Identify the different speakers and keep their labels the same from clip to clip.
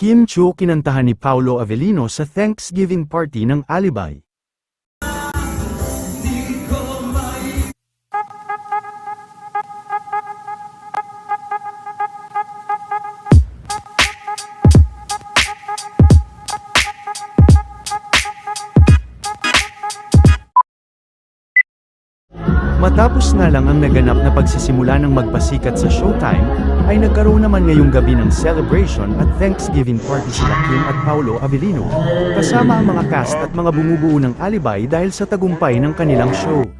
Speaker 1: Kim Chiu kinantahan ni Paolo Avellino sa Thanksgiving party ng Alibay. Matapos nga lang ang naganap na pagsisimula ng magpasikat sa Showtime, ay nagkaroon naman ngayong gabi ng celebration at Thanksgiving party sila Kim at Paolo Avellino, kasama ang mga cast at mga bumubuo ng alibay dahil sa tagumpay ng kanilang show.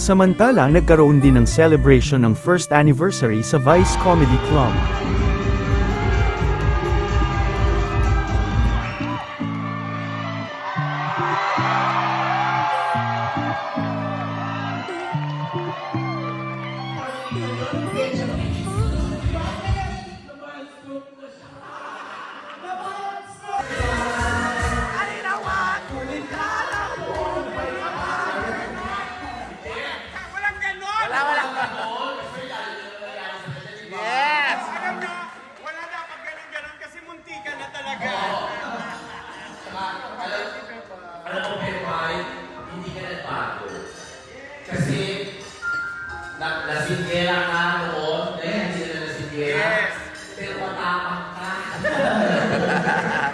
Speaker 1: Samantala, nagkaroon din ng celebration ng first anniversary sa Vice Comedy Club.
Speaker 2: Walang talaga. Alam, alam mo, Ben hindi ka nagbago. Kasi, na,
Speaker 3: nasingera ka noon, kaya hindi na nasingera. Pero matapang ka.